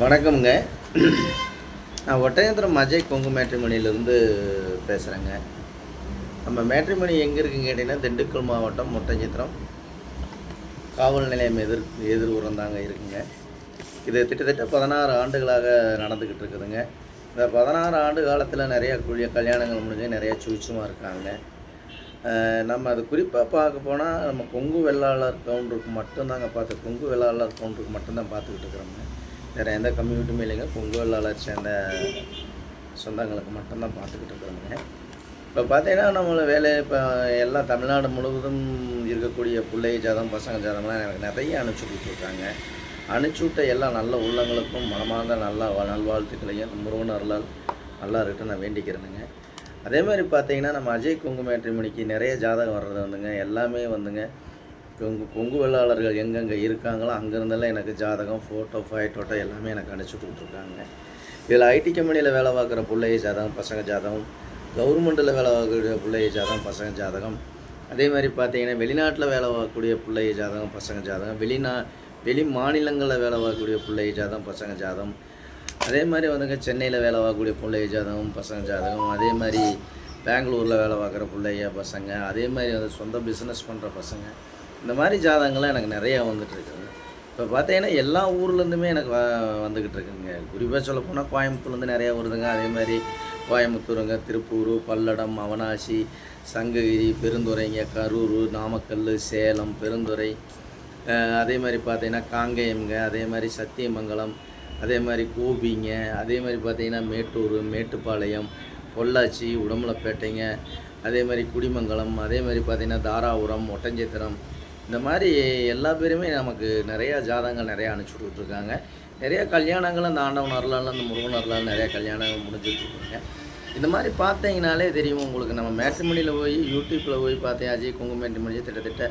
வணக்கம்ங்க. நான் ஒட்டயந்திரம் அஜய் கொங்கு மேட்ரிமணியிலேருந்து பேசுகிறேங்க நம்ம மேட்ரிமணி எங்கே இருக்குன்னு கேட்டிங்கன்னா திண்டுக்கல் மாவட்டம் ஒட்டஞ்சித்திரம் காவல் நிலையம் எதிர் எதிர் உரந்தாங்க இருக்குங்க. இது கிட்டத்தட்ட பதினாறு ஆண்டுகளாக நடந்துக்கிட்டு இருக்குதுங்க. இந்த பதினாறு ஆண்டு காலத்தில் நிறைய குழிய கல்யாணங்கள் முடிஞ்சு நிறையா சுவிச்சமாக இருக்காங்க. நம்ம அது குறிப்பாக பார்க்க போனால் நம்ம கொங்கு வெள்ளாளர் கவுண்டருக்கு மட்டும்தாங்க பார்த்து கொங்கு வெள்ளாளர் கவுண்டருக்கு மட்டும்தான் பார்த்துக்கிட்டு இருக்கிறோங்க வேறு எந்த கம்யூனிட்டியுமே இல்லைங்க. கொங்கு வெள்ளாளர் சேர்ந்த சொந்தங்களுக்கு மட்டும்தான் பார்த்துக்கிட்டு இருக்கிறோங்க இப்போ பார்த்தீங்கன்னா நம்மளை வேலை இப்போ எல்லாம் தமிழ்நாடு முழுவதும் இருக்கக்கூடிய பிள்ளை ஜாதம் பசங்க ஜாதம்லாம் எனக்கு நிறைய அனுப்பிச்சி கொடுத்துருக்காங்க. அனுப்பிச்சி விட்ட எல்லா நல்ல உள்ளங்களுக்கும் மனமார்ந்த நல்லா வ- நல்வாழ்த்துக்களையும் முருகன் அருளால் நல்லா இருக்கட்டும் நான் வேண்டிக்கிறேனுங்க. அதே மாதிரி பார்த்தீங்கன்னா நம்ம அஜய் கொங்கு மணிக்கு நிறைய ஜாதகம் வர்றது வந்துங்க. எல்லாமே வந்துங்க. கொங்கு கொங்கு வெள்ளாளர்கள் எங்கெங்கே இருக்காங்களோ அங்கேருந்தெல்லாம் எனக்கு ஜாதகம் ஃபோட்டோ ஃபைட்டோட்டோ எல்லாமே எனக்கு அனுப்பிச்சி கொடுத்துருக்காங்க. இதில் ஐடி கம்பெனியில் வேலை பார்க்குற பிள்ளைய ஜாதகம் பசங்க ஜாதகம் கவர்மெண்ட்டில் வேலை பார்க்கக்கூடிய பிள்ளைய ஜாதகம் பசங்க ஜாதகம். அதே மாதிரி பார்த்தீங்கன்னா வெளிநாட்டில் வேலை பார்க்கக்கூடிய பிள்ளைய ஜாதகம் பசங்க ஜாதகம் வெளிநா வெளி மாநிலங்களில் வேலை பார்க்கக்கூடிய பிள்ளைய ஜாதகம் பசங்க ஜாதகம். அதே மாதிரி வந்துங்க சென்னையில் வேலை பார்க்கக்கூடிய பிள்ளைய ஜாதகம் பசங்க ஜாதகம். அதே மாதிரி பெங்களூரில் வேலை பார்க்குற பிள்ளைய பசங்க. அதே மாதிரி வந்து சொந்த பிஸ்னஸ் பண்ணுற பசங்க. இந்த மாதிரி ஜாதகங்கள்லாம் எனக்கு நிறையா வந்துட்டு இருக்குங்க இப்போ பார்த்தீங்கன்னா எல்லா ஊர்லேருந்துமே எனக்கு வ- வந்துக்கிட்டு இருக்குங்க குறிப்பாக சொல்ல போனால் கோயம்புத்தூர்லேருந்து நிறையா வருதுங்க அதே மாதிரி கோயம்புத்தூருங்க திருப்பூர் பல்லடம் அவனாசி சங்ககிரி பெருந்துறைங்க கரூர் நாமக்கல் சேலம் பெருந்துறை. அதே மாதிரி பார்த்தீங்கன்னா காங்கேயம்ங்க. அதே மாதிரி சத்தியமங்கலம். அதே மாதிரி கோபிங்க. அதே மாதிரி பார்த்தீங்கன்னா மேட்டூர் மேட்டுப்பாளையம் பொள்ளாச்சி உடம்பலப்பேட்டைங்க அதே மாதிரி குடிமங்கலம். அதே மாதிரி பார்த்தீங்கன்னா தாராபுரம் ஒட்டஞ்சத்திரம் இந்த மாதிரி எல்லா பேருமே நமக்கு நிறையா ஜாதகங்கள் நிறையா அனுப்பிச்சி கொடுத்துருக்காங்க. நிறையா கல்யாணங்களும் அந்த ஆண்டவன் அருளால் அந்த முருகன் அருளால் நிறையா கல்யாணங்கள் முடிஞ்சிட்ருக்குங்க இந்த மாதிரி பார்த்தீங்கனாலே தெரியும் உங்களுக்கு. நம்ம மேட்ரிமணியில் போய் யூடியூப்பில் போய் பார்த்தேன் அஜய் குங்கு மேட்ரிமணி திட்டத்திட்ட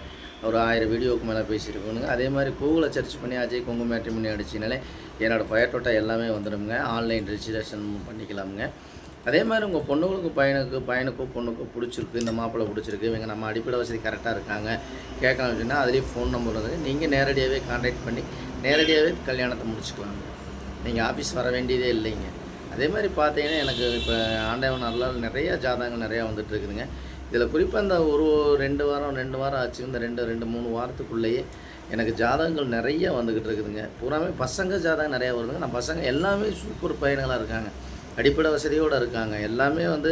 ஒரு ஆயிரம் வீடியோவுக்கு மேலே பேசியிருக்கோனுங்க அதே மாதிரி கூகுளில் சர்ச் பண்ணி அஜய் குங்கு மேட்ரிமணி அடிச்சினாலே என்னோடய பயோட்டோட்டா எல்லாமே வந்துடுங்க ஆன்லைன் ரிஜிஸ்ட்ரேஷன் பண்ணிக்கலாமுங்க. அதே மாதிரி உங்கள் பொண்ணுங்களுக்கு பையனுக்கு பையனுக்கோ பொண்ணுக்கோ பிடிச்சிருக்கு இந்த மாப்பிள்ளை பிடிச்சிருக்கு இவங்க நம்ம அடிப்படை வசதி கரெக்டாக இருக்காங்க கேட்கலாம் அப்படின்னா அதுலேயே ஃபோன் நம்பர் வந்து நீங்கள் நேரடியாகவே காண்டாக்ட் பண்ணி நேரடியாகவே கல்யாணத்தை முடிச்சுக்கலாங்க. நீங்கள் ஆஃபீஸ் வர வேண்டியதே இல்லைங்க. அதே மாதிரி பார்த்தீங்கன்னா எனக்கு இப்போ ஆண்டவன் நல்லா நிறையா ஜாதகங்கள் நிறையா வந்துட்டு இருக்குதுங்க. இதில் குறிப்பாக இந்த ஒரு ரெண்டு வாரம் ரெண்டு வாரம் ஆச்சு இந்த ரெண்டு ரெண்டு மூணு வாரத்துக்குள்ளேயே எனக்கு ஜாதகங்கள் நிறைய வந்துக்கிட்டு இருக்குதுங்க. பூராமே பசங்க ஜாதகம் நிறையா வருதுங்க. நான் பசங்க எல்லாமே சூப்பர் பையன்களாக இருக்காங்க. அடிப்படை வசதியோடு இருக்காங்க. எல்லாமே வந்து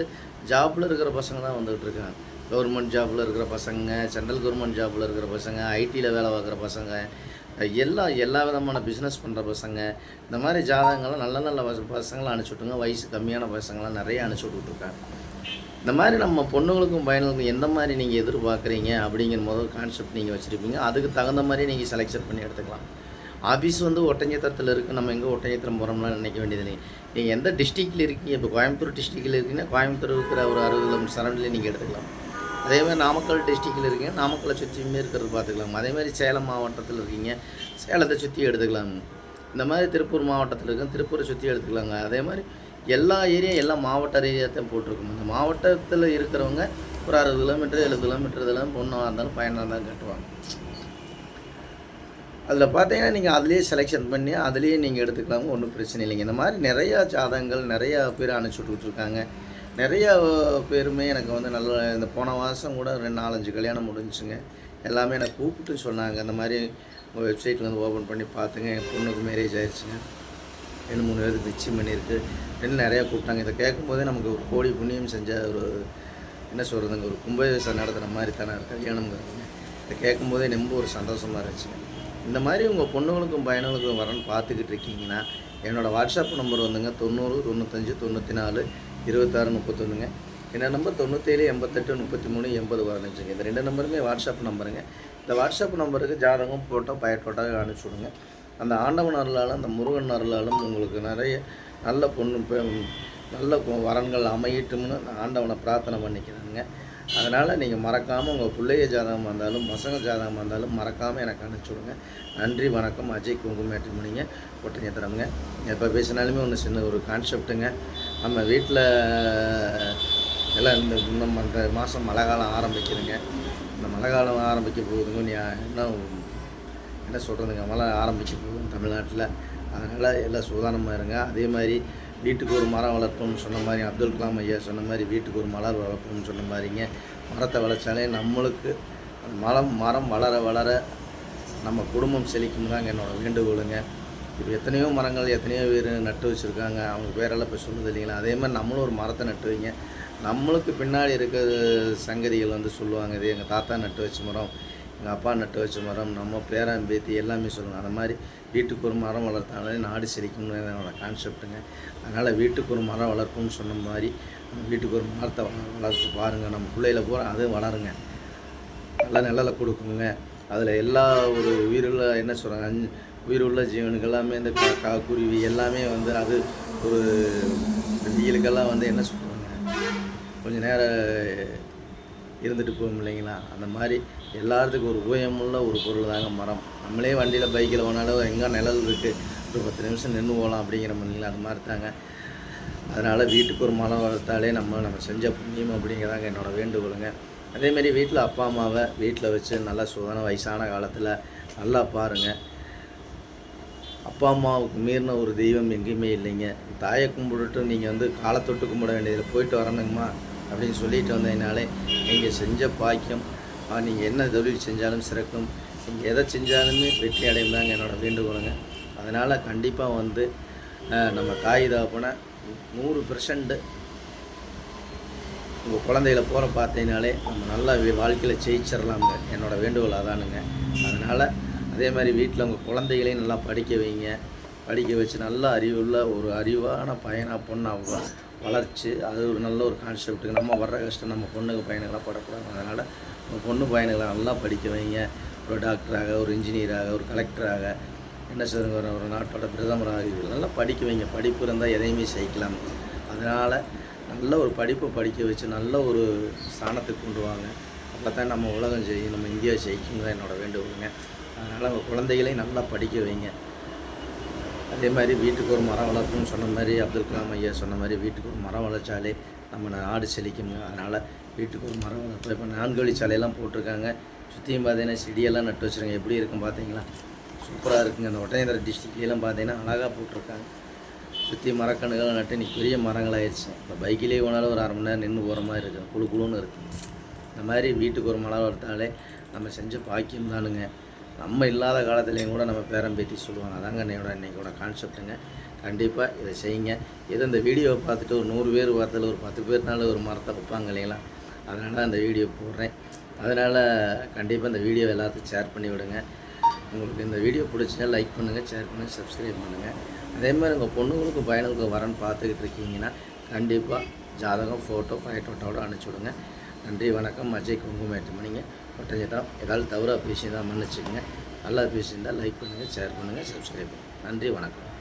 ஜாப்பில் இருக்கிற பசங்க தான் வந்துகிட்டு இருக்காங்க. கவர்மெண்ட் ஜாப்பில் இருக்கிற பசங்க சென்ட்ரல் கவர்மெண்ட் ஜாப்பில் இருக்கிற பசங்க ஐடியில் வேலை பார்க்குற பசங்க எல்லா எல்லா விதமான பிஸ்னஸ் பண்ணுற பசங்க இந்த மாதிரி ஜாதகங்கள்லாம் நல்ல நல்ல பச- பசங்களை அனுப்பிச்சுட்டுங்க வயசு கம்மியான பசங்களாம் நிறைய அனுப்பிச்சி விட்டுருக்காங்க இந்த மாதிரி நம்ம பொண்ணுங்களுக்கும் பையனுக்கும் எந்த மாதிரி நீங்கள் எதிர்பார்க்குறீங்க அப்படிங்கிற முதல் கான்செப்ட் நீங்கள் வச்சுருப்பீங்க. அதுக்கு தகுந்த மாதிரி நீங்கள் செலெக்ஷன் பண்ணி எடுத்துக்கலாம். ஆஃபீஸ் வந்து ஒட்டஞ்சத்திரத்தில் இருக்குது நம்ம எங்கே ஒட்டஞ்சத்திரம் போகிறோம்லாம் நினைக்க வேண்டியது இல்லை நீங்கள் எந்த டிஸ்ட்ரிக்டில் இருக்கீங்க? இப்போ கோயம்புத்தூர் டிஸ்ட்ரிக்டில் இருக்கீங்கன்னா கோயம்புத்தூர் இருக்கிற ஒரு அறுபது கிலோமீட்டர் சரௌண்டில் நீங்கள் எடுத்துக்கலாம். அதே மாதிரி நாமக்கல் டிஸ்ட்ரிக்டில் இருக்கீங்க. நாமக்கலை சுற்றியுமே இருக்கிறது பார்த்துக்கலாம். அதேமாதிரி சேலம் மாவட்டத்தில் இருக்கீங்க. சேலத்தை சுற்றி எடுத்துக்கலாம். இந்த மாதிரி திருப்பூர் மாவட்டத்தில் இருக்கும் திருப்பூரை சுற்றி எடுத்துக்கலாங்க. அதே மாதிரி எல்லா ஏரியா எல்லா மாவட்ட ஏரியாத்தையும் போட்டிருக்கோம். இந்த மாவட்டத்தில் இருக்கிறவங்க ஒரு அறுபது கிலோமீட்டர் எழுபது கிலோமீட்டர் இதெல்லாம் பொண்ணாக இருந்தாலும் பயனாக இருந்தாலும் கட்டுவாங்க. அதில் பார்த்தீங்கன்னா நீங்கள் அதுலேயே செலெக்ஷன் பண்ணி அதுலேயே நீங்கள் எடுத்துக்கலாம் ஒன்றும் பிரச்சனை இல்லைங்க. இந்த மாதிரி நிறையா ஜாதகங்கள் நிறையா பேர் அனுப்பிச்சுட்ருக்காங்க நிறையா பேருமே எனக்கு வந்து நல்ல இந்த போன மாதம் கூட ரெண்டு நாலஞ்சு கல்யாணம் முடிஞ்சுங்க எல்லாமே எனக்கு கூப்பிட்டு சொன்னாங்க. இந்த மாதிரி உங்கள் வெப்சைட்டில் வந்து ஓப்பன் பண்ணி பார்த்துங்க என் பொண்ணுக்கு மேரேஜ் ஆயிடுச்சுங்க. ரெண்டு மூணு பேருக்கு நிச்சயம் பண்ணியிருக்கு. ரெண்டு நிறையா கூப்பிட்டாங்க. இதை கேட்கும்போதே நமக்கு ஒரு கோடி புண்ணியம் செஞ்ச ஒரு என்ன சொல்கிறதுங்க ஒரு கும்பாபிஷேகம் நடத்துகிற மாதிரி தானே கல்யாணங்கிறதுங்க இதை கேட்கும்போதே ரொம்ப ஒரு சந்தோஷமாக இருந்துச்சுங்க. இந்த மாதிரி உங்கள் பொண்ணுங்களுக்கும் பையனுங்களுக்கும் வரன்னு பார்த்துக்கிட்டு இருக்கீங்கன்னா என்னோடய வாட்ஸ்அப் நம்பர் வந்துங்க தொண்ணூறு தொண்ணூத்தஞ்சு தொண்ணூற்றி நாலு இருபத்தாறு முப்பத்தொன்றுங்க என்ன நம்பர் தொண்ணூற்றேழு எண்பத்தெட்டு முப்பத்தி மூணு எண்பது பதினஞ்சுங்க இந்த ரெண்டு நம்பருமே வாட்ஸ்அப் நம்பருங்க இந்த வாட்ஸ்அப் நம்பருக்கு ஜாதகம் ஃபோட்டோ பயட்டோட்டோ அனுப்பிச்சி விடுங்க. அந்த ஆண்டவன் அருளாலும் அந்த முருகன் அருளாலும் உங்களுக்கு நிறைய நல்ல பொண்ணு பெ- நல்ல வரன்கள் அமையட்டும்னு நான் ஆண்டவனை பிரார்த்தனை பண்ணிக்கிறேங்க அதனால் நீங்கள் மறக்காமல் உங்கள் பிள்ளைய ஜாதகமாக இருந்தாலும் பசங்க ஜாதகமாக இருந்தாலும் மறக்காமல் எனக்கு அனுப்பிச்சி விடுங்க. நன்றி வணக்கம். அஜய் குங்குமேட்டுமணிங்க தரமுங்க. எப்போ பேசினாலுமே ஒன்று சின்ன ஒரு கான்செப்ட்டுங்க நம்ம வீட்டில் எல்லாம் இந்த இன்னும் அந்த மாதம் மழை காலம் ஆரம்பிக்குதுங்க. இந்த மழை காலம் ஆரம்பிக்க போகுதுங்க. நீ என்ன என்ன சொல்கிறதுங்க மழை ஆரம்பிக்க போகுது தமிழ்நாட்டில். அதனால் எல்லாம் சூதானமாக இருங்க. அதே மாதிரி வீட்டுக்கு ஒரு மரம் வளர்ப்போம்னு சொன்ன மாதிரி அப்துல் கலாம் ஐயா சொன்ன மாதிரி வீட்டுக்கு ஒரு மலர் வளர்ப்போம்னு சொன்ன மாதிரிங்க. மரத்தை வளர்த்தாலே நம்மளுக்கு மரம் மரம் வளர வளர நம்ம குடும்பம் செழிக்கும் தாங்க என்னோடய வேண்டுகோளுங்க. இப்போ எத்தனையோ மரங்கள் எத்தனையோ பேர் நட்டு வச்சுருக்காங்க. அவங்க பேரெல்லாம் இப்போ சொல்லுது இல்லைங்களா? அதே மாதிரி நம்மளும் ஒரு மரத்தை நட்டு வைங்க. நம்மளுக்கு பின்னாடி இருக்கிற சங்கதிகள் வந்து சொல்லுவாங்க இது எங்கள் தாத்தா நட்டு வச்ச மரம். எங்கள் அப்பா நட்டு வச்ச மரம் நம்ம பேரன் பேத்தி எல்லாமே சொல்லுவாங்க அந்த மாதிரி வீட்டுக்கு ஒரு மரம் வளர்த்தாலே நாடு செழிக்கும்னு என்னோட கான்செப்ட்டுங்க அதனால் வீட்டுக்கு ஒரு மரம் வளர்ப்போம்னு சொன்ன மாதிரி வீட்டுக்கு ஒரு மரத்தை வளர்த்து பாருங்கள் நம்ம பிள்ளையில பூரா அதுவும் வளருங்க. நல்லா நிழலை கொடுக்குங்க. அதில் எல்லா ஒரு உயிருள்ள என்ன சொல்கிறாங்க அஞ்சு உயிருள்ள ஜீவனுக்கு எல்லாமே இந்த கா குருவி எல்லாமே வந்து அது ஒரு வெயிலுக்கெல்லாம் வந்து என்ன சொல்லுவாங்க கொஞ்சம் நேரம் இருந்துட்டு போகும் இல்லைங்களா? அந்த மாதிரி எல்லாத்துக்கும் ஒரு உபயமுள்ள ஒரு பொருள் தாங்க மரம். நம்மளே வண்டியில் பைக்கில் போனாலும் எங்கே நிழல் இருக்குது ஒரு பத்து நிமிஷம் நின்று போகலாம் அப்படிங்கிற மண்ணில் அது மாதிரி தாங்க. அதனால் வீட்டுக்கு ஒரு மரம் வளர்த்தாலே நம்ம நம்ம செஞ்ச புண்ணியம் அப்படிங்கிறதாங்க என்னோடய வேண்டுகோளுங்க. அதேமாரி வீட்டில் அப்பா அம்மாவை வீட்டில் வச்சு நல்லா சுதான வயசான காலத்தில் நல்லா பாருங்கள் அப்பா அம்மாவுக்கு மீறின ஒரு தெய்வம் எங்கேயுமே இல்லைங்க. தாயை கும்பிட்டுட்டு நீங்கள் வந்து காலத்தொட்டு கும்பிட வேண்டியதில் போயிட்டு வரணுங்கம்மா அப்படின்னு சொல்லிட்டு வந்ததுனாலே நீங்கள் செஞ்ச பாக்கியம் நீங்கள் என்ன தொழில் செஞ்சாலும் சிறக்கும். நீங்கள் எதை செஞ்சாலுமே வெற்றி அடையும் தாங்க என்னோட வேண்டுகோளுங்க. அதனால் கண்டிப்பாக வந்து நம்ம தாய் தகப்பனை நூறு பெர்சன்ட்டு உங்கள் குழந்தைகளை போகிற பார்த்தீங்கனாலே நம்ம நல்லா வாழ்க்கையில் ஜெயிச்சிடலாங்க என்னோட வேண்டுகோள் அதானுங்க. அதனால் அதே மாதிரி வீட்டில் உங்கள் குழந்தைகளையும் நல்லா படிக்க வைங்க. படிக்க வச்சு நல்ல அறிவுள்ள ஒரு அறிவான பையனாக பொண்ணாக வளர்ச்சி. அது ஒரு நல்ல ஒரு கான்செப்ட்டுங்க நம்ம வர்ற கஷ்டம் நம்ம பொண்ணுக்கு பையனுக்கெல்லாம் படக்கூடாது. அதனால் உங்கள் பொண்ணு பையனுங்களை நல்லா படிக்க வைங்க. ஒரு டாக்டராக ஒரு இன்ஜினியராக ஒரு கலெக்டராக என்ன சொல்லுங்க ஒரு நாட்டோட பிரதமராக இது நல்லா படிக்க வைங்க. படிப்பு இருந்தால் எதையுமே ஜெயிக்கலாம். அதனால் நல்ல ஒரு படிப்பை படிக்க வச்சு நல்ல ஒரு ஸ்தானத்துக்கு கொண்டு வாங்க. அப்போ தான் நம்ம உலகம் செய்யும் நம்ம இந்தியா ஜெயிக்கணும் தான் என்னோட வேண்டுகோளுங்க. அதனால் உங்கள் குழந்தைகளையும் நல்லா படிக்க வைங்க. அதே மாதிரி வீட்டுக்கு ஒரு மரம் வளர்க்கணும்னு சொன்ன மாதிரி அப்துல் கலாம் ஐயா சொன்ன மாதிரி வீட்டுக்கு ஒரு மரம் வளர்ச்சாலே நம்ம நாடு செழிக்குங்க அதனால் வீட்டுக்கு ஒரு மரம் வளர்ப்போம் இப்போ நான்கு வழிச்சாலையெல்லாம் போட்டிருக்காங்க. சுற்றியும் பார்த்தீங்கன்னா செடியெல்லாம் நட்டு வச்சுருங்க எப்படி இருக்கும் பார்த்தீங்களா சூப்பராக இருக்குங்க. அந்த ஒட்டயந்திர டிஸ்ட்ரிக்ட்லாம் பார்த்தீங்கன்னா அழகாக போட்டிருக்காங்க. சுற்றி மரக்கணுகள் நட்டு இன்னைக்கு பெரிய மரங்களாயிருச்சு. இப்போ பைக்கிலே போனாலும் ஒரு அரை மணி நேரம் நின்று போகிற மாதிரி இருக்குது குழு குழுன்னு இருக்குது இந்த மாதிரி வீட்டுக்கு ஒரு மரம் வளர்த்தாலே நம்ம செஞ்ச பாக்கியம் தானுங்க. நம்ம இல்லாத காலத்துலேயும் கூட நம்ம பேரம் பேத்தி சொல்லுவாங்க. அதாங்க என்னையோட இன்றைக்கோட கான்செப்ட்டுங்க கண்டிப்பாக இதை செய்யுங்க. எது இந்த வீடியோவை பார்த்துட்டு ஒரு நூறு பேர் பார்த்தாலும் ஒரு பத்து பேர்னால ஒரு மரத்தை வைப்பாங்க இல்லைங்களா? அதனால் அந்த வீடியோ போடுறேன். அதனால் கண்டிப்பாக இந்த வீடியோ எல்லாத்தையும் ஷேர் பண்ணி விடுங்க. உங்களுக்கு இந்த வீடியோ பிடிச்சினா லைக் பண்ணுங்கள் ஷேர் பண்ணுங்கள் சப்ஸ்கிரைப் பண்ணுங்கள் அதே மாதிரி உங்கள் பொண்ணுங்களுக்கு பையனுக்கு வரன்னு பார்த்துக்கிட்டு இருக்கீங்கன்னா கண்டிப்பாக ஜாதகம் ஃபோட்டோ ஃபைட்டோட்டோட அனுப்பிச்சி விடுங்க. நன்றி வணக்கம். அஜய் குங்குமேட்டு மணிங்க. ஒட்டஞ்சட்டம் ஏதாவது தவறாக பேசியிருந்தால் மன்னிச்சுக்கோங்க. நல்லா பேசியிருந்தால் லைக் பண்ணுங்கள் ஷேர் பண்ணுங்கள் சப்ஸ்கிரைப் பண்ணுங்கள் நன்றி வணக்கம்.